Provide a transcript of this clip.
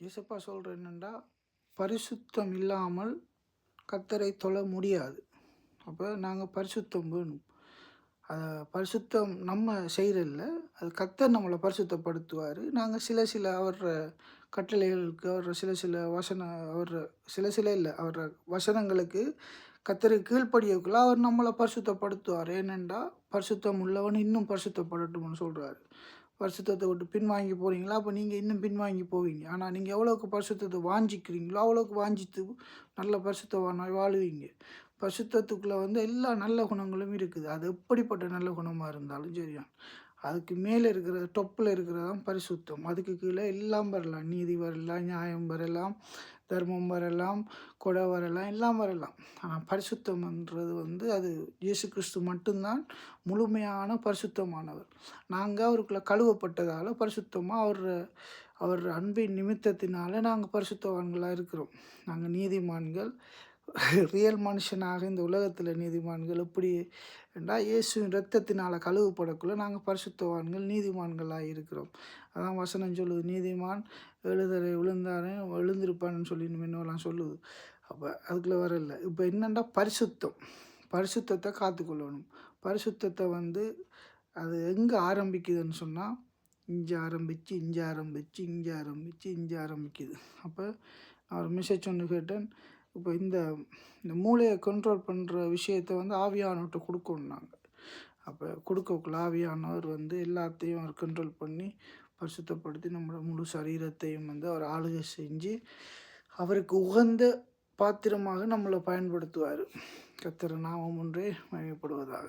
இயேசப்பா சொல்கிற என்னென்னா பரிசுத்தம் இல்லாமல் கத்தரை தொழ முடியாது. அப்போ நாங்கள் பரிசுத்தம் வேணும். அதை பரிசுத்தம் நம்ம செய்கிறதில்ல அது கத்தர் நம்மளை பரிசுத்தப்படுத்துவார். நாங்கள் சில சில அவர் கட்டளைகளுக்கு அவர் சில சில வசன அவர் சில சில இல்லை அவர் வசனங்களுக்கு கத்தருக்கு கீழ்ப்படியக்குள்ள அவர் நம்மளை பரிசுத்தப்படுத்துவார். ஏனென்றால் பரிசுத்தம் உள்ளவன் இன்னும் பரிசுத்தப்படட்டும்னு சொல்கிறாரு பரிசுத்தத்தை விட்டு பின்வாங்கி போகிறீங்களா அப்போ நீங்கள் இன்னும் பின்வாங்கி போவீங்க. ஆனால் நீங்கள் எவ்வளோக்கு பரிசுத்தத்தை வாஞ்சிக்கிறீங்களோ அவ்வளோக்கு வாஞ்சித்து நல்ல பரிசுத்தவானாய் வாழுவீங்க. பரிசுத்தத்துக்குள்ளே வந்து எல்லா நல்ல குணங்களும் இருக்குது. அது எப்படிப்பட்ட நல்ல குணமாக இருந்தாலும் சரிதான். அதுக்கு மேலே இருக்கிற டொப்பில் இருக்கிறதான் பரிசுத்தம். அதுக்கு கீழே எல்லாம் வரலாம். நீதி வரலாம் நியாயம் வரலாம் தர்மம் வரலாம் கொடை வரலாம் எல்லாம் வரலாம். ஆனால் பரிசுத்தம்ன்றது வந்து அது இயேசு கிறிஸ்து மட்டும்தான் முழுமையான பரிசுத்தமானவர். நாங்கள் அவருக்குள்ளே கழுவப்பட்டதால் பரிசுத்தமாக அவர் அவர் அன்பின் நிமித்தத்தினால நாங்கள் பரிசுத்தவான்களாக இருக்கிறோம். நாங்கள் நீதிமான்கள் ரியல் மனுஷனாக இந்த உலகத்தில் நீதிமான்கள் எப்படி என்றால் இயேசுவின் இரத்தத்தினால் கழுவுப்படக்குள்ளே நாங்கள் பரிசுத்தவான்கள் நீதிமான்களாக இருக்கிறோம். அதான் வசனம் சொல்லுது நீதிமான் எழுதரை விழுந்தாரே எழுந்திருப்பான்னு சொல்லி முன்னெல்லாம் சொல்லுது. அப்போ அதுக்குள்ளே வரல இப்போ என்னென்னா பரிசுத்தம்? பரிசுத்தத்தை காத்துக்கொள்ளணும். பரிசுத்தத்தை வந்து அது எங்கே ஆரம்பிக்குதுன்னு சொன்னால் இங்கே ஆரம்பித்து இங்கே ஆரம்பித்து இங்கே ஆரம்பித்து இங்கே ஆரம்பிக்குது. அப்போ அவர் மெசேஜ் ஒன்று கேட்டேன். இப்போ இந்த இந்த மூளையை கண்ட்ரோல் பண்ணுற விஷயத்த வந்து ஆவியானவர்கிட்ட கொடுக்கணுன்னாங்க அப்போ கொடுக்கக்குள்ள ஆவியானவர் வந்து எல்லாத்தையும் அவர் கண்ட்ரோல் பண்ணி பரிசுத்தப்படுத்தி நம்மளோட முழு சரீரத்தையும் வந்து அவர் ஆளுகை செஞ்சு அவருக்கு உகந்த பாத்திரமாக நம்மளை பயன்படுத்துவார். கத்திர நாமம் ஒன்றே மயப்படுவதாக